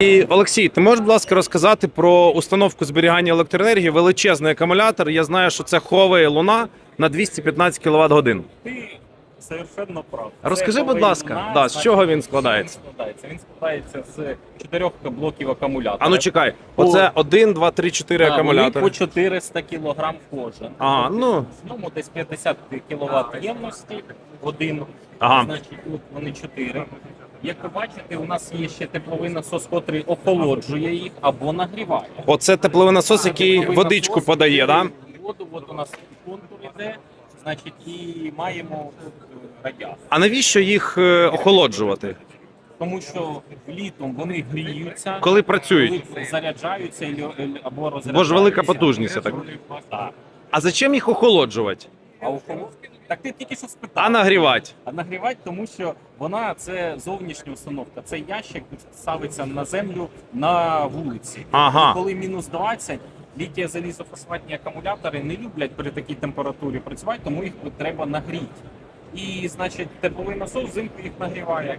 І Олексій, ти можеш, будь ласка, розказати про установку зберігання електроенергії, величезний акумулятор. Я знаю, що це Huawei Луна на 215 кВт годин. Ти совершенно прав. Розкажи, Це будь ласка, у да, з значить, чого він складається? Він складається. Він складається з чотирьох блоків акумулятора. А ну чекай, оце 1, 2, 3, 4 Да, Вони акумулятори. по 400 кг кожен. А, ну. В ньому десь 50 кВт ємності, один. Ага. Значить, тут вони 4. Як ви бачите, у нас є ще тепловий насос, який охолоджує їх або нагріває. Оце тепловий насос, який Тепловий водичку насос, подає, да? Воду, от у нас контур іде, значить, і маємо е, радіатор. А навіщо їх е, охолоджувати? Тому що літом вони гріються, Коли працюють? коли заряджаються іль- або розряджаються. Бо ж велика потужність, я так. Так. А зачем їх охолоджувати? А у холодки? Так ти тільки що спитав. А нагрівати? А нагрівати, тому що вона це зовнішня установка. Це ящик ставиться на землю на вулиці. Ага. І коли мінус 20, літія залізофосфатні акумулятори не люблять при такій температурі працювати, тому їх треба нагріти. І, значить, тепловий насос взимку їх нагріває.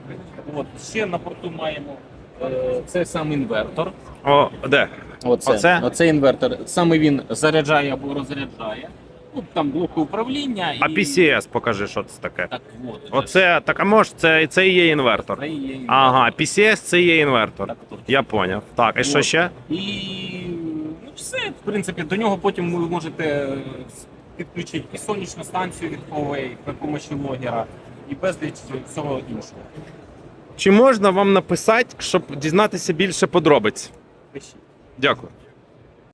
От ще на борту маємо е, це сам інвертор. О, де? Оце, Оце? оце інвертор. Саме він заряджає або розряджає. Тут там блоки управління і А PCS, покажи, що це таке. так от. Оце, так а може, це, це і є інвертор. Це є інвертор. Ага, PCS це є інвертор. Так, точно. Я поняв. Так, і що От. ще? І ну, все, в принципі, до нього потім ви можете підключити і сонячну станцію від Huawei при помощі логера, і безліч всього іншого. Чи можна вам написати, щоб дізнатися більше подробиць? Пишіть. Дякую.